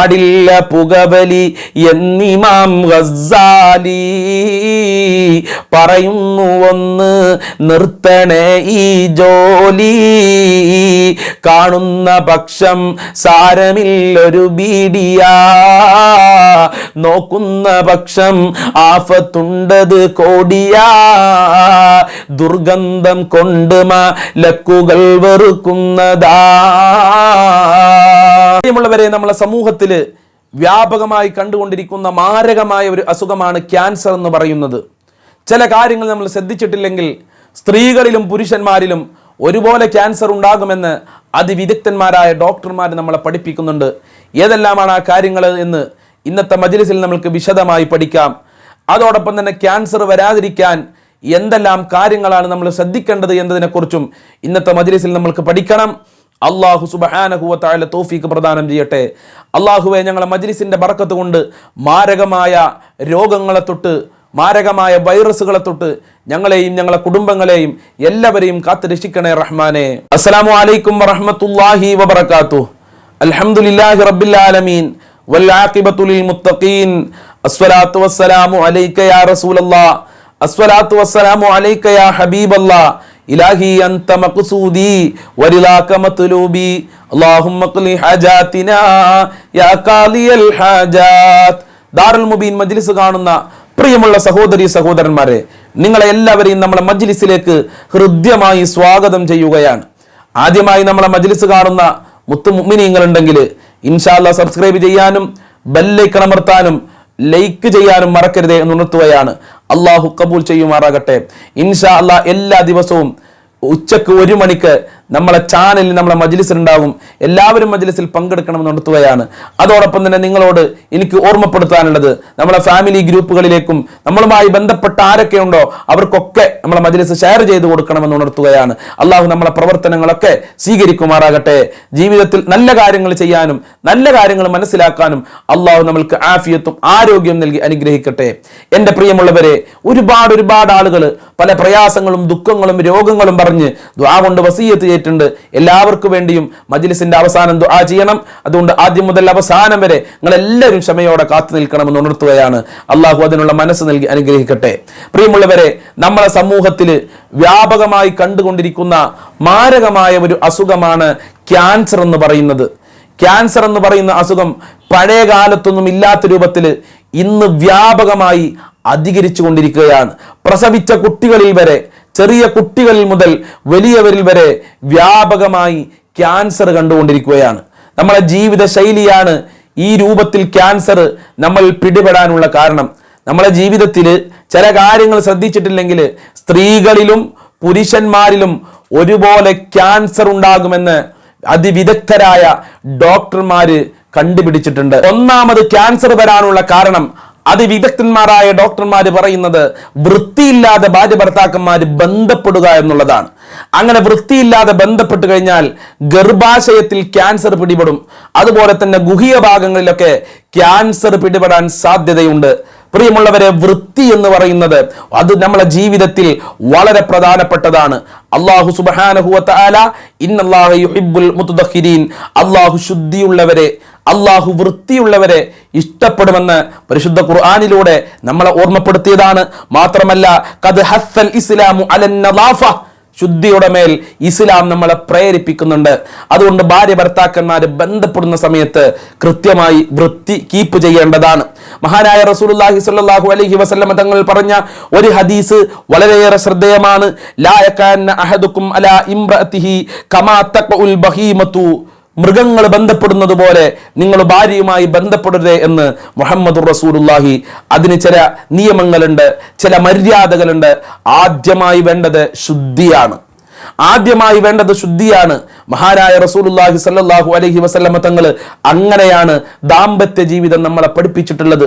പാടില്ല പുകവലി എന്നിമാം ഗസാലി പറയുന്നു ഒന്ന് നിർത്തണേ ഈ ജോലി. കാണുന്ന പക്ഷം സാരമില്ലൊരു ബീഡിയ. നോക്കുന്ന പക്ഷം ആഫത്തുണ്ടത് കോടിയ. ദുർഗന്ധം കൊണ്ട് ലക്കുകൾ വെറുക്കുന്നതാ. പ്രിയമുള്ളവരെ നമ്മളെ സമൂഹത്തിൽ വ്യാപകമായി കണ്ടുകൊണ്ടിരിക്കുന്ന മാരകമായ ഒരു അസുഖമാണ് ക്യാൻസർ എന്ന് പറയുന്നത്. ചില കാര്യങ്ങൾ നമ്മൾ ശ്രദ്ധിച്ചിട്ടില്ലെങ്കിൽ സ്ത്രീകളിലും പുരുഷന്മാരിലും ഒരുപോലെ ക്യാൻസർ ഉണ്ടാകുമെന്ന് അതിവിദഗ്ധന്മാരായ ഡോക്ടർമാർ നമ്മളെ പഠിപ്പിക്കുന്നുണ്ട്. ഏതെല്ലാമാണ് ആ കാര്യങ്ങൾ എന്ന് ഇന്നത്തെ മജിലിസിൽ നമ്മൾക്ക് വിശദമായി പഠിക്കാം. അതോടൊപ്പം തന്നെ ക്യാൻസർ വരാതിരിക്കാൻ എന്തെല്ലാം കാര്യങ്ങളാണ് നമ്മൾ ശ്രദ്ധിക്കേണ്ടത് എന്നതിനെക്കുറിച്ചും ഇന്നത്തെ മജിലിസിൽ നമ്മൾക്ക് പഠിക്കണം. അള്ളാഹു സുബാനഹുവത്തായ തോഫീക്ക് പ്രദാനം ചെയ്യട്ടെ. അള്ളാഹുവെ ഞങ്ങളെ മജ്ലിസിന്റെ ബറക്കത്ത് കൊണ്ട് മാരകമായ രോഗങ്ങളെ തൊട്ട് മാരകമായ വൈറസുകളെ തൊട്ട് ഞങ്ങളെയും ഞങ്ങളെ കുടുംബങ്ങളെയും എല്ലാവരെയും കാത്തു രക്ഷിക്കണേ റഹ്മാനെ. അസ്സലാമു അലൈക്കും വറഹ്മത്തുള്ളാഹി വബറകാതുഹു. അൽഹംദുലില്ലാഹി റബ്ബിൽ ആലമീൻ. യാ റസൂലല്ലാഹ് അസ്സലാത്തു വസ്സലാമു അലൈക യാ ഹബീബല്ലാഹ് ഇലാഹി അന്ത മഖ്സൂദി വരിലാക മത്ലൂബി അല്ലാഹുമ്മ ഖ്ലി ഹജാതിനാ യാ ഖാലിയൽ ഹജാത്. ദാറുൽ മുബീൻ മജ്ലിസ് കാണുന്ന പ്രിയമുള്ള സഹോദരി സഹോദരന്മാരെ നിങ്ങളെ എല്ലാവരെയും നമ്മളെ മജ്ലിസിലേക്ക് ഹൃദ്യമായി സ്വാഗതം ചെയ്യുകയാണ്. ആദ്യമായി നമ്മളെ മജ്ലിസ് കാണുന്ന മുത്തു മുഅ്മിനീങ്ങൾ ഉണ്ടെങ്കിൽ ഇൻഷാല്ല സബ്സ്ക്രൈബ് ചെയ്യാനും ബെല്ലൈക്കൺ അമർത്താനും ലൈക്ക് ചെയ്യാനും മറക്കരുത് എന്ന് ഉണർത്തുകയാണ്. അള്ളാഹു കബൂൽ ചെയ്യുമാറാകട്ടെ. ഇൻഷാ അല്ലാ എല്ലാ ദിവസവും ഉച്ചയ്ക്ക് ഒരു മണിക്ക് നമ്മളെ ചാനലിൽ നമ്മളെ മജ്ലിസിൽ ഉണ്ടാകും എല്ലാവരും മജ്ലിസിൽ പങ്കെടുക്കണമെന്ന് ഉണർത്തുകയാണ്. അതോടൊപ്പം തന്നെ നിങ്ങളോട് എനിക്ക് ഓർമ്മപ്പെടുത്താനുള്ളത് നമ്മളെ ഫാമിലി ഗ്രൂപ്പുകളിലേക്കും നമ്മളുമായി ബന്ധപ്പെട്ട ആരൊക്കെ ഉണ്ടോ അവർക്കൊക്കെ നമ്മളെ മജ്ലിസ് ഷെയർ ചെയ്ത് കൊടുക്കണമെന്ന് ഉണർത്തുകയാണ്. അള്ളാഹു നമ്മളെ പ്രവർത്തനങ്ങളൊക്കെ സ്വീകരിക്കുമാറാകട്ടെ. ജീവിതത്തിൽ നല്ല കാര്യങ്ങൾ ചെയ്യാനും നല്ല കാര്യങ്ങൾ മനസ്സിലാക്കാനും അള്ളാഹു നമ്മൾക്ക് ആഫിയത്തും ആരോഗ്യം നൽകി അനുഗ്രഹിക്കട്ടെ. എന്റെ പ്രിയമുള്ളവരെ ഒരുപാട് ഒരുപാട് ആളുകൾ പല പ്രയാസങ്ങളും ദുഃഖങ്ങളും രോഗങ്ങളും പറഞ്ഞ് ദ്വാ കൊണ്ട് വസീയത്ത് ചെയ്തിട്ടുണ്ട്. എല്ലാവർക്കും വേണ്ടിയും മജ്ലിസിന്റെ അവസാനം ദുആ ചെയ്യണം. അതുകൊണ്ട് ആദ്യം മുതൽ അവസാനം വരെ നിങ്ങൾ എല്ലാവരും ക്ഷമയോടെ കാത്തു നിൽക്കണമെന്ന് ഉണർത്തുകയാണ്. അള്ളാഹു അതിനുള്ള മനസ്സ് നൽകി അനുഗ്രഹിക്കട്ടെ. പ്രിയമുള്ളവരെ നമ്മളെ സമൂഹത്തിൽ വ്യാപകമായി കണ്ടുകൊണ്ടിരിക്കുന്ന മാരകമായ ഒരു അസുഖമാണ് ക്യാൻസർ എന്ന് പറയുന്നത്. ക്യാൻസർ എന്ന് പറയുന്ന അസുഖം പഴയ കാലത്തൊന്നും ഇല്ലാത്ത രൂപത്തിൽ ഇന്ന് വ്യാപകമായി അധികരിച്ചു കൊണ്ടിരിക്കുകയാണ് പ്രസവിച്ച കുട്ടികളിൽ വരെ ചെറിയ കുട്ടികളിൽ മുതൽ വലിയവരിൽ വരെ വ്യാപകമായി ക്യാൻസർ കണ്ടുകൊണ്ടിരിക്കുകയാണ്. നമ്മുടെ ജീവിത ശൈലിയാണ് ഈ രൂപത്തിൽ ക്യാൻസർ നമ്മൾ പിടിപെടാനുള്ള കാരണം. നമ്മുടെ ജീവിതത്തിൽ ചില കാര്യങ്ങൾ ശ്രദ്ധിച്ചിട്ടില്ലെങ്കിൽ സ്ത്രീകളിലും പുരുഷന്മാരിലും ഒരുപോലെ ക്യാൻസർ ഉണ്ടാകുമെന്ന് അതിവിദഗ്ധരായ ഡോക്ടർമാര് കണ്ടുപിടിച്ചിട്ടുണ്ട്. ഒന്നാമത് ക്യാൻസർ വരാനുള്ള കാരണം അതിവിദഗ്ധന്മാരായ ഡോക്ടർമാര് പറയുന്നത് വൃത്തിയില്ലാതെ ഭാര്യ ഭർത്താക്കന്മാർ ബന്ധപ്പെടുക എന്നുള്ളതാണ്. അങ്ങനെ വൃത്തിയില്ലാതെ ബന്ധപ്പെട്ട് കഴിഞ്ഞാൽ ഗർഭാശയത്തിൽ ക്യാൻസർ പിടിപെടും. അതുപോലെ തന്നെ ഗുഹിയ ഭാഗങ്ങളിലൊക്കെ ക്യാൻസർ പിടിപെടാൻ സാധ്യതയുണ്ട്. പ്രിയമുള്ളവരെ വൃത്തി എന്ന് പറയുന്നത് അത് നമ്മളെ ജീവിതത്തിൽ വളരെ പ്രധാനപ്പെട്ടതാണ്. അള്ളാഹു സുബാനഹുല ഇന്നല്ലാഹു അള്ളാഹു ശുദ്ധിയുള്ളവരെ അള്ളാഹു വൃത്തിയുള്ളവരെ ഇഷ്ടപ്പെടുമെന്ന് പരിശുദ്ധ ഖുർആാനിലൂടെ നമ്മളെ ഓർമ്മപ്പെടുത്തിയതാണ്. മാത്രമല്ല കത് ഹസ്സൽ ഇസ്ലാമു അലൻ ശുദ്ധിയുടെ മേൽ ഇസ്ലാം നമ്മളെ പ്രേരിപ്പിക്കുന്നുണ്ട്. അതുകൊണ്ട് ഭാര്യ ഭർത്താക്കന്മാർ ബന്ധപ്പെടുന്ന സമയത്ത് കൃത്യമായി വൃത്തി കീപ്പ് ചെയ്യേണ്ടതാണ്. മഹാനായ റസൂലുള്ളാഹി സ്വല്ലല്ലാഹു അലൈഹി വസല്ലം തങ്ങൾ പറഞ്ഞ ഒരു ഹദീസ് വളരെയേറെ ശ്രദ്ധേയമാണ്. ലായക്കാൻ അഹദുക്കും അലാ ഇംറഅതിഹി കമാ തഖഉൽ ബഹീമതു മൃഗങ്ങൾ ബന്ധപ്പെടുന്നത് പോലെ നിങ്ങൾ ഭാര്യയുമായി ബന്ധപ്പെടരുത് എന്ന് മുഹമ്മദ് റസൂലുല്ലാഹി അതിന് ചില നിയമങ്ങളുണ്ട് ചില മര്യാദകളുണ്ട്. ആദ്യമായി വേണ്ടത് ശുദ്ധിയാണ്. ആദ്യമായി വേണ്ടത് ശുദ്ധിയാണ്. മഹാനായ റസൂലുല്ലാഹി സല്ലല്ലാഹു അലൈഹി വസല്ലമ തങ്ങൾ അങ്ങനെയാണ് ദാമ്പത്യ ജീവിതം നമ്മളെ പഠിപ്പിച്ചിട്ടുള്ളത്.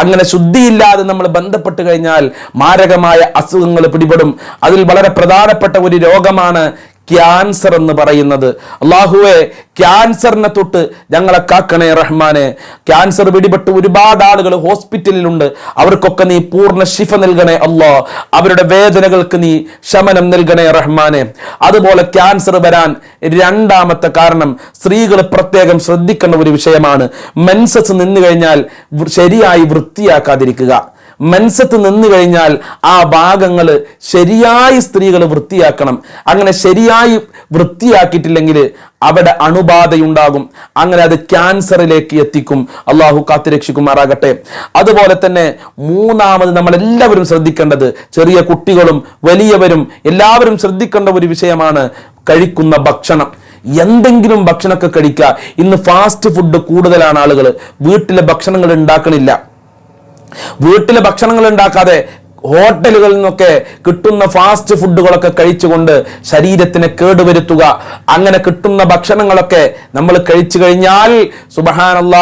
അങ്ങനെ ശുദ്ധിയില്ലാതെ നമ്മൾ ബന്ധപ്പെട്ട് കഴിഞ്ഞാൽ മാരകമായ അസുഖങ്ങൾ പിടിപെടും. അതിൽ വളരെ പ്രധാനപ്പെട്ട ഒരു രോഗമാണ് ക്യാൻസർ എന്ന് പറയുന്നത്. അള്ളാഹുവെ ക്യാൻസറിനെ തൊട്ട് ഞങ്ങളെ കാക്കണേ റഹ്മാനെ. ക്യാൻസർ പിടിപെട്ട് ഒരുപാട് ആളുകൾ ഹോസ്പിറ്റലിലുണ്ട്. അവർക്കൊക്കെ നീ പൂർണ ശിഫ നൽകണേ അല്ലോ അവരുടെ വേദനകൾക്ക് നീ ശമനം നൽകണേ റഹ്മാനെ. അതുപോലെ ക്യാൻസർ വരാൻ രണ്ടാമത്തെ കാരണം സ്ത്രീകൾ പ്രത്യേകം ശ്രദ്ധിക്കേണ്ട ഒരു വിഷയമാണ്. മെൻസസ് നിന്നു കഴിഞ്ഞാൽ ശരിയായി വൃത്തിയാക്കാതിരിക്കുക. മെൻസത്ത് നിന്നു കഴിഞ്ഞാൽ ആ ഭാഗങ്ങൾ ശരിയായി സ്ത്രീകൾ വൃത്തിയാക്കണം. അങ്ങനെ ശരിയായി വൃത്തിയാക്കിയിട്ടില്ലെങ്കിൽ അവിടെ അണുബാധയുണ്ടാകും. അങ്ങനെ അത് ക്യാൻസറിലേക്ക് എത്തിക്കും. അള്ളാഹു കാത്തുരക്ഷിക്കുമാറാകട്ടെ. അതുപോലെ തന്നെ മൂന്നാമത് നമ്മളെല്ലാവരും ശ്രദ്ധിക്കേണ്ടത് ചെറിയ കുട്ടികളും വലിയവരും എല്ലാവരും ശ്രദ്ധിക്കേണ്ട ഒരു വിഷയമാണ് കഴിക്കുന്ന ഭക്ഷണം. എന്തെങ്കിലും ഭക്ഷണമൊക്കെ കഴിക്കുക. ഇന്ന് ഫാസ്റ്റ് ഫുഡ് കൂടുതലാണ് ആളുകൾ. വീട്ടിലെ ഭക്ഷണങ്ങൾ ഉണ്ടാക്കണില്ല. വീട്ടിലെ ഭക്ഷണങ്ങൾ ഉണ്ടാക്കാതെ ഹോട്ടലുകളിൽ നിന്നൊക്കെ കിട്ടുന്ന ഫാസ്റ്റ് ഫുഡുകളൊക്കെ കഴിച്ചുകൊണ്ട് ശരീരത്തിന് കേടുവരുത്തുക അങ്ങനെ കിട്ടുന്ന ഭക്ഷണങ്ങളൊക്കെ നമ്മൾ കഴിച്ചു കഴിഞ്ഞാൽ സുബഹാനല്ല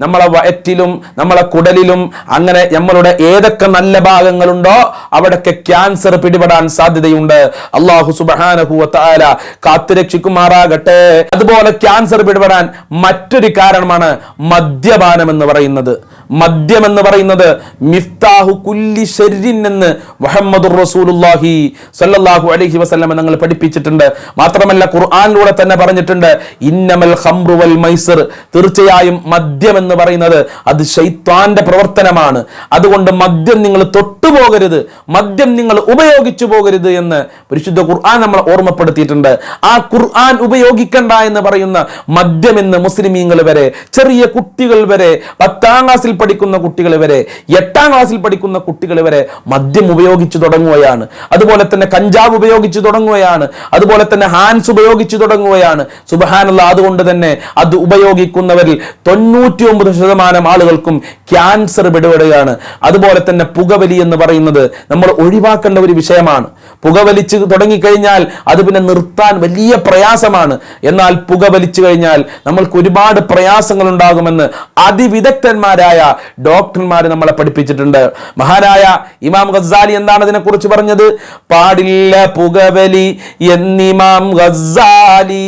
നമ്മളെ വയറ്റിലും നമ്മളെ കുടലിലും അങ്ങനെ നമ്മളുടെ ഏതൊക്കെ നല്ല ഭാഗങ്ങളുണ്ടോ അവിടൊക്കെ ക്യാൻസർ പിടിപെടാൻ സാധ്യതയുണ്ട്. അള്ളാഹു സുബഹാനഹുല കാത്തുരക്ഷിക്കുമാറാകട്ടെ. അതുപോലെ ക്യാൻസർ പിടിപെടാൻ മറ്റൊരു കാരണമാണ് മദ്യപാനം എന്ന് പറയുന്നത്. മദ്യം എന്ന് പറയുന്നത് മിഫ്താഹു കുല്ലി ഷെരിൻ എന്ന് മുഹമ്മദ് റസൂലുല്ലാഹി സല്ലല്ലാഹു അലൈഹി വസല്ലം ഞങ്ങൾ പഠിപ്പിച്ചിട്ടുണ്ട്. മാത്രമല്ല ഖുർആനിലൂടെ തന്നെ പറഞ്ഞിട്ടുണ്ട് ഇന്നമൽ ഖംറു വൽ മൈസർ. തീർച്ചയായും മദ്യം എന്ന് പറയുന്നത് അത് ശൈത്താന്റെ പ്രവർത്തനമാണ്. അതുകൊണ്ട് മദ്യം നിങ്ങൾ തൊട്ടുപോകരുത് മദ്യം നിങ്ങൾ ഉപയോഗിച്ചു പോകരുത് എന്ന് പരിശുദ്ധ ഖുർആൻ നമ്മൾ ഓർമ്മപ്പെടുത്തിയിട്ടുണ്ട്. ആ ഖുർആൻ ഉപയോഗിക്കണ്ട എന്ന് പറയുന്ന മദ്യം എന്ന് മുസ്ലിമീങ്ങൾ വരെ ചെറിയ കുട്ടികൾ വരെ പത്താം ക്ലാസ്സിൽ പഠിക്കുന്ന കുട്ടികൾ വരെ എട്ടാം ക്ലാസ്സിൽ പഠിക്കുന്ന കുട്ടികൾ വരെ മദ്യം ഉപയോഗിച്ചു തുടങ്ങുകയാണ്. അതുപോലെ തന്നെ കഞ്ചാവ് ഉപയോഗിച്ചു തുടങ്ങുകയാണ്. അതുപോലെ തന്നെ ഹാൻസ് ഉപയോഗിച്ചു തുടങ്ങുകയാണ്. സുബഹാനുള്ള അതുകൊണ്ട് തന്നെ അത് ഉപയോഗിക്കുന്നവരിൽ തൊണ്ണൂറ്റി ഒമ്പത് ശതമാനം ആളുകൾക്കും ക്യാൻസർ പിടിപെടുകയാണ് അതുപോലെ തന്നെ പുകവലി എന്ന് പറയുന്നത് നമ്മൾ ഒഴിവാക്കേണ്ട ഒരു വിഷയമാണ്. പുകവലിച്ച് തുടങ്ങിക്കഴിഞ്ഞാൽ അത് പിന്നെ നിർത്താൻ വലിയ പ്രയാസമാണ്. എന്നാൽ പുകവലിച്ചു കഴിഞ്ഞാൽ നമ്മൾക്ക് ഒരുപാട് പ്രയാസങ്ങൾ ഉണ്ടാകുമെന്ന് അതിവിദഗ്ധന്മാരായ ഡോക്ടർമാർ നമ്മളെ പഠിപ്പിച്ചിട്ടുണ്ട്. മഹാനായ ഇമാം ഗസാലി എന്താണ് അതിനെക്കുറിച്ച് കുറിച്ച് പറഞ്ഞത്? പാടില്ല പുകവലി എന്നിമാം ഗസാലി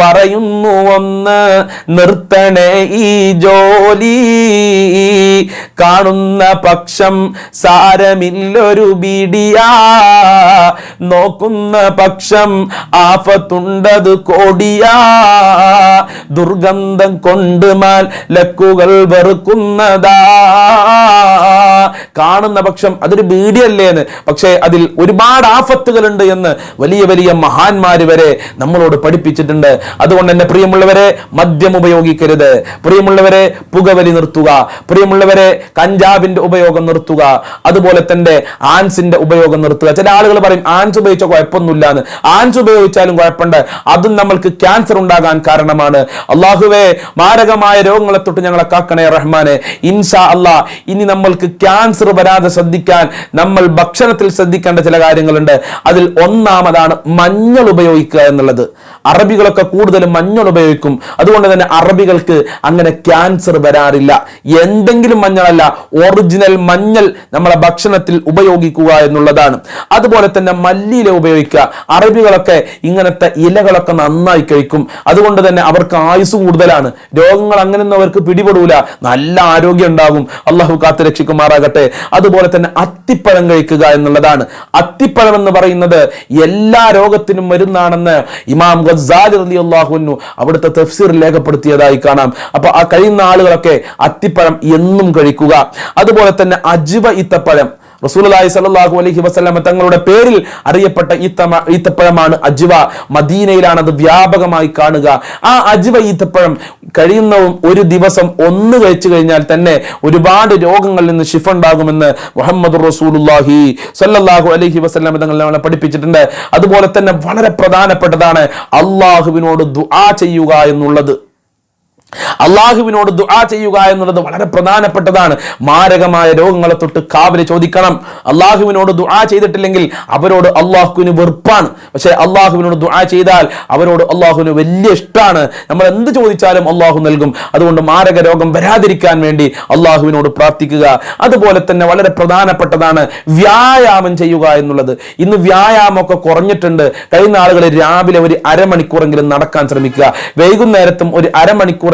പറയുന്നു ഒന്ന് നിർത്തണേ ഈ ജോലി. കാണുന്ന പക്ഷം സാരമില്ലൊരു ബീഡിയാ നോക്കുന്ന പക്ഷം ആഫത്തുണ്ടത് കോടിയാ. ദുർഗന്ധം കൊണ്ട് ലക്കുകൾ വെറുക്കുന്നതാ. കാണുന്ന പക്ഷം അതൊരു ബീഡിയല്ലേന്ന് പക്ഷേ അതിൽ ഒരുപാട് ആഫത്തുകളുണ്ട് എന്ന് വലിയ വലിയ മഹാന്മാർ വരെ നമ്മളോട് പഠിപ്പിച്ചിട്ടുണ്ട്. അതുകൊണ്ട് തന്നെ പ്രിയമുള്ളവരെ മദ്യം ഉപയോഗിക്കരുത്. പ്രിയമുള്ളവരെ പുകവലി നിർത്തുക. പ്രിയമുള്ളവരെ കഞ്ചാവിന്റെ ഉപയോഗം നിർത്തുക. അതുപോലെ തന്നെ ആൻസിന്റെ ഉപയോഗം നിർത്തുക. ചില ആളുകൾ പറയും ആൻസ് ഉപയോഗിച്ച കുഴപ്പമൊന്നുമില്ല എന്ന് ആൻസ് ഉപയോഗിച്ചാലും കുഴപ്പമുണ്ട്. അതും നമ്മൾക്ക് ക്യാൻസർ ഉണ്ടാകാൻ കാരണമാണ്. അള്ളാഹുവേ മാരകമായ രോഗങ്ങളെ തൊട്ട് ഞങ്ങളെ കാക്കണേ റഹ്മാനെ. ഇൻഷാ അല്ലാ ഇനി നമ്മൾക്ക് ക്യാൻസർ വരാതെ ശ്രദ്ധിക്കാൻ നമ്മൾ ഭക്ഷണത്തിൽ ശ്രദ്ധിക്കേണ്ട ചില കാര്യങ്ങളുണ്ട്. അതിൽ ഒന്നാമതാണ് മഞ്ഞൾ ഉപയോഗിക്കുക എന്നുള്ളത്. അറബികളൊക്കെ കൂടുതലും മഞ്ഞൾ ഉപയോഗിക്കും. അതുകൊണ്ട് തന്നെ അറബികൾക്ക് അങ്ങനെ ക്യാൻസർ വരാറില്ല. എന്തെങ്കിലും മഞ്ഞളല്ല ഒറിജിനൽ മഞ്ഞൾ നമ്മളെ ഭക്ഷണത്തിൽ ഉപയോഗിക്കുക എന്നുള്ളതാണ്. അതുപോലെ തന്നെ മല്ലിയില ഉപയോഗിക്കുക. അറബികളൊക്കെ ഇങ്ങനത്തെ ഇലകളൊക്കെ നന്നായി കഴിക്കും. അതുകൊണ്ട് തന്നെ അവർക്ക് ആയുസ് കൂടുതലാണ്. രോഗങ്ങൾ അങ്ങനെയൊന്നും അവർക്ക് പിടിപെടൂല. നല്ല ആരോഗ്യം ഉണ്ടാകും. അള്ളാഹു കാത്തു രക്ഷിക്കുമാറാകട്ടെ അതുപോലെ തന്നെ അത്തിപ്പഴം കഴിക്കുക എന്നുള്ളതാണ്. അത്തിപ്പഴം എന്ന് പറയുന്നത് എല്ലാ രോഗത്തിനും മരുന്നാണെന്ന് ഇമാം ഗസാലി റളിയല്ലാഹുവിനു അവിടുത്തെ തഫ്സീർ രേഖപ്പെടുത്തിയതായി കാണാം. അപ്പൊ ആ കഴിയുന്ന ആളുകളൊക്കെ അത്തിപ്പഴം എന്നും കഴിക്കുക. അതുപോലെ തന്നെ അജിവ ഇത്തപ്പഴം റസൂലുള്ളാഹി സ്വല്ലല്ലാഹു അലൈഹി വസ്ലാമ തങ്ങളുടെ പേരിൽ അറിയപ്പെട്ട ഈത്തമ ഈത്തപ്പഴമാണ് അജ്വ. മദീനയിലാണ് അത് വ്യാപകമായി കാണുക. ആ അജ്വ ഈത്തപ്പഴം കഴിയുന്നവും ഒരു ദിവസം ഒന്ന് കഴിച്ചു കഴിഞ്ഞാൽ തന്നെ ഒരുപാട് രോഗങ്ങളിൽ നിന്ന് ഷിഫ ഉണ്ടാകുമെന്ന് മുഹമ്മദ് റസൂലുള്ളാഹി സ്വല്ലല്ലാഹു അലൈഹി വസ്ലാമ തങ്ങൾ നമ്മളെ പഠിപ്പിച്ചിട്ടുണ്ട്. അതുപോലെ തന്നെ വളരെ പ്രധാനപ്പെട്ടതാണ് അള്ളാഹുവിനോട് ദുആ ചെയ്യുക എന്നുള്ളത്. അള്ളാഹുവിനോട് ദുആ ചെയ്യുക എന്നുള്ളത് വളരെ പ്രധാനപ്പെട്ടതാണ്. മാരകമായ രോഗങ്ങളെ തൊട്ട് കാവൽ ചോദിക്കണം. അള്ളാഹുവിനോട് ദുആ ചെയ്തിട്ടില്ലെങ്കിൽ അവരോട് അള്ളാഹുവിന് വെറുപ്പാണ്. പക്ഷേ അള്ളാഹുവിനോട് ദുആ ചെയ്താൽ അവരോട് അള്ളാഹുവിന് വലിയ ഇഷ്ടമാണ് നമ്മൾ എന്ത് ചോദിച്ചാലും അള്ളാഹു നൽകും. അതുകൊണ്ട് മാരക രോഗം വരാതിരിക്കാൻ വേണ്ടി അള്ളാഹുവിനോട് പ്രാർത്ഥിക്കുക. അതുപോലെ തന്നെ വളരെ പ്രധാനപ്പെട്ടതാണ് വ്യായാമം ചെയ്യുക എന്നുള്ളത്. ഇന്ന് വ്യായാമമൊക്കെ കുറഞ്ഞിട്ടുണ്ട്. കഴിഞ്ഞ ആളുകൾ രാവിലെ ഒരു അരമണിക്കൂറെങ്കിലും നടക്കാൻ ശ്രമിക്കുക. വൈകുന്നേരത്തും ഒരു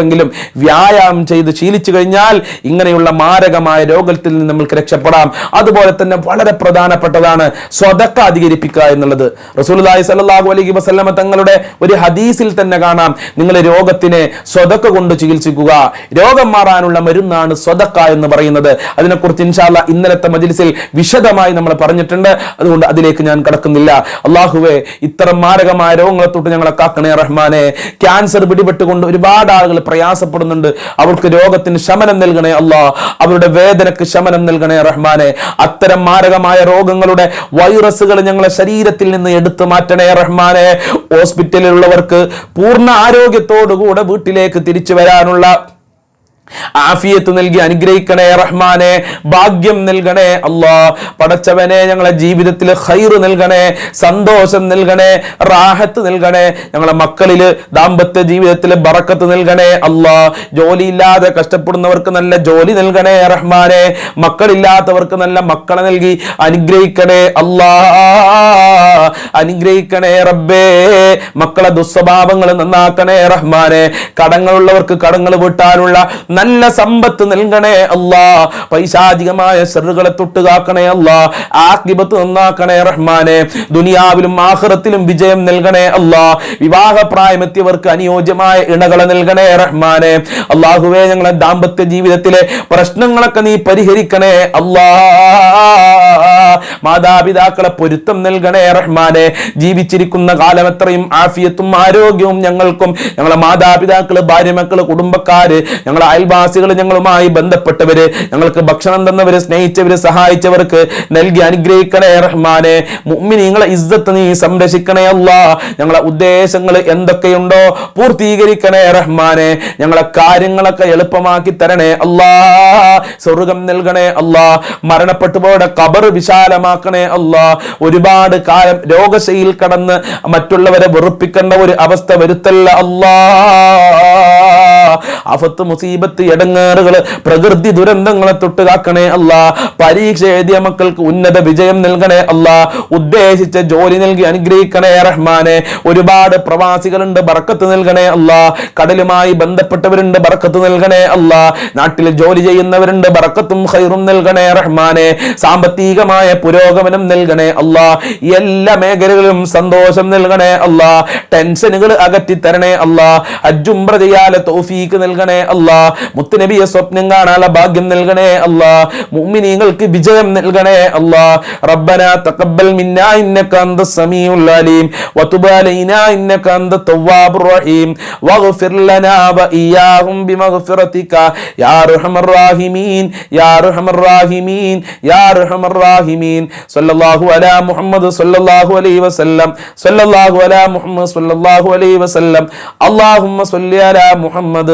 അരമണിക്കൂറെങ്കിലും വ്യായാമം ചെയ്ത് ശീലിച്ചു കഴിഞ്ഞാൽ ഇങ്ങനെയുള്ള മാരകമായ രോഗത്തിൽ നിന്ന് നമ്മൾക്ക് രക്ഷപ്പെടാം. അതുപോലെ തന്നെ വളരെ പ്രധാനപ്പെട്ടതാണ് സ്വതക്ക അധികരിപ്പിക്കുക എന്നുള്ളത്. റസൂലുള്ളാഹി സല്ലാഹു അലൈഹി വസല്ലമ തങ്ങളുടെ ഒരു ഹദീസിൽ തന്നെ കാണാം. നിങ്ങൾ രോഗത്തിനെ സ്വതക്ക കൊണ്ട് ചികിത്സിക്കുക. രോഗം മാറാനുള്ള മരുന്നാണ് സ്വതക്ക എന്ന് പറയുന്നത്. അതിനെക്കുറിച്ച് ഇൻഷാല്ല ഇന്നലത്തെ മജിലിസിൽ വിശദമായി നമ്മൾ പറഞ്ഞിട്ടുണ്ട്. അതുകൊണ്ട് അതിലേക്ക് ഞാൻ കടക്കുന്നില്ല. അള്ളാഹുവെ ഇത്തരം മാരകമായ രോഗങ്ങളെ തൊട്ട് ഞങ്ങളെ കാക്കണേ റഹ്മാനെ. ക്യാൻസർ പിടിപെട്ടുകൊണ്ട് ഒരുപാട് ആളുകൾ പ്രയാസപ്പെടുന്നുണ്ട്. അവർക്ക് രോഗത്തിന് ശമനം നൽകണേ അല്ല. അവരുടെ വേദനക്ക് ശമനം നൽകണേ റഹ്മാനെ. അത്തരം മാരകമായ രോഗങ്ങളുടെ വൈറസുകൾ ഞങ്ങളെ ശരീരത്തിൽ നിന്ന് എടുത്തു മാറ്റണേ റഹ്മാനെ. ഹോസ്പിറ്റലിലുള്ളവർക്ക് പൂർണ ആരോഗ്യത്തോടുകൂടെ വീട്ടിലേക്ക് തിരിച്ചു വരാനുള്ള ആഫിയത്ത് നൽകി അനുഗ്രഹിക്കണേ റഹ്മാനെ ഭാഗ്യം നൽകണേ അള്ളാ. പടച്ചവനെ ഞങ്ങളെ ജീവിതത്തിൽ ഹൈറ് നൽകണേ സന്തോഷം നൽകണേ റാഹത്ത് നൽകണേ. ഞങ്ങളെ മക്കളിൽ ദാമ്പത്യ ജീവിതത്തിൽ ബറക്കത്ത് നൽകണേ അള്ളാ. ജോലിയില്ലാതെ കഷ്ടപ്പെടുന്നവർക്ക് നല്ല ജോലി നൽകണേ റഹ്മാനെ. മക്കളില്ലാത്തവർക്ക് നല്ല മക്കളെ നൽകി അനുഗ്രഹിക്കണേ അള്ളാ. അനുഗ്രഹിക്കണേ റബ്ബേ. മക്കളെ ദുസ്വഭാവങ്ങൾ നന്നാക്കണേ റഹ്മാനെ. കടങ്ങളുള്ളവർക്ക് കടങ്ങൾ വീട്ടാനുള്ള നല്ല സമ്പത്ത് നൽകണേ അല്ലാ. പൈശാചികമായ സെറുകളെ തൊട്ടുകാക്കണേ അല്ലാ. ആക്തിപത്ത് നന്നാക്കണേ റഹ്മാനെ. ദുനിയാവിലും ആഹ്റത്തിലും വിജയം നൽകണേ അല്ലാ. വിവാഹ പ്രായമെത്തിയവർക്ക് അനുയോജ്യമായ ഇണകളെ നൽകണേ റഹ്മാനെ. അള്ളാഹുവേ ഞങ്ങളെ ദാമ്പത്യ ജീവിതത്തിലെ പ്രശ്നങ്ങളൊക്കെ നീ പരിഹരിക്കണേ അല്ലാ. മാതാപിതാക്കളെ പൊരുത്തം നൽകണേ റഹ്മാനെ. ജീവിച്ചിരിക്കുന്ന കാലം എത്രയും ആഫിയത്തും ആരോഗ്യവും ഞങ്ങൾക്കും. ഞങ്ങളെ മാതാപിതാക്കൾ ഭാര്യമക്കൾ കുടുംബക്കാര് ഞങ്ങളെ അയൽവാസികൾ ഞങ്ങളുമായി ബന്ധപ്പെട്ടവര് ഞങ്ങൾക്ക് ഭക്ഷണം തന്നവര് സ്നേഹിച്ചവര് സഹായിച്ചവർക്ക് നൽകി അനുഗ്രഹിക്കണേ റഹ്മാനെ. നിങ്ങളെ ഇസ്സത്ത് നീ സംരക്ഷിക്കണേ അല്ല. ഞങ്ങളെ ഉദ്ദേശങ്ങൾ എന്തൊക്കെയുണ്ടോ പൂർത്തീകരിക്കണേ റഹ്മാനെ. ഞങ്ങളെ കാര്യങ്ങളൊക്കെ എളുപ്പമാക്കി തരണേ അല്ലാ. സ്വർഗം നൽകണേ അല്ലാ. മരണപ്പെട്ടു പോയുടെ കബർ വിശാലമാക്കണേ അല്ലാ. ഒരുപാട് കാലം രോഗശയിൽ കടന്ന് മറ്റുള്ളവരെ വെറുപ്പിക്കേണ്ട ഒരു അവസ്ഥ വരുത്തല്ല അല്ലാ. അഫത്ത് മുസീബത്ത് ഇടങ്ങേറുകൾ പ്രകൃതി ദുരന്തങ്ങളെ തൊട്ട് കാക്കണേ അല്ല. പരീക്ഷ എഴുതിയ മക്കൾക്ക് ഉന്നത വിജയം നൽകണേ അല്ല. ഉദ്ദേശിച്ച ജോലി നൽകി അനുഗ്രഹിക്കണേ റഹ്മാനെ. ഒരുപാട് പ്രവാസികളുണ്ട് ബർക്കത്ത് നൽകണേ അല്ല. കടലുമായി ബന്ധപ്പെട്ടവരുണ്ട് ബർക്കത്ത് നൽകണേ അല്ല. നാട്ടിൽ ജോലി ചെയ്യുന്നവരുണ്ട് ബർക്കത്തും ഹൈറും നൽകണേ റഹ്മാനെ. സാമ്പത്തികമായ പുരോഗമനം നൽകണേ അല്ല. എല്ലാ മേഖലകളിലും സന്തോഷം നൽകണേ അല്ല. ടെൻഷനുകൾ അകറ്റി തരണേ അല്ല. അജുംബ്ര ചെയ്യാലെ തൗഫീക്ക് നൽകണേ അല്ലാ. മുത്തുനബിയെ സ്വപ്നം കാണാനുള്ള ഭാഗ്യം നൽകണേ അല്ലാ. മുഅ്മിനീങ്ങൾക്ക് വിജയം നൽകണേ അല്ലാ. റബ്ബന തഖബ്ബൽ മിന്നാ ഇന്നക അന്ത സമീഉൽ അലീം. വതുബ് അലൈനാ ഇന്നക അന്ത തവ്വാബുർ റഹീം. വഗ്ഫിർ ലനാ വഇയ്യാഹും ബിമഗ്ഫിറതിക. യാ അർഹമർ റഹീമീൻ യാ അർഹമർ റഹീമീൻ യാ അർഹമർ റഹീമീൻ. സല്ലല്ലാഹു അലാ മുഹമ്മദ് സല്ലല്ലാഹു അലൈഹി വസല്ലം. സല്ലല്ലാഹു അലാ മുഹമ്മദ് സല്ലല്ലാഹു അലൈഹി വസല്ലം. അല്ലാഹുമ്മ സല്ലി അലാ മുഹമ്മദ്.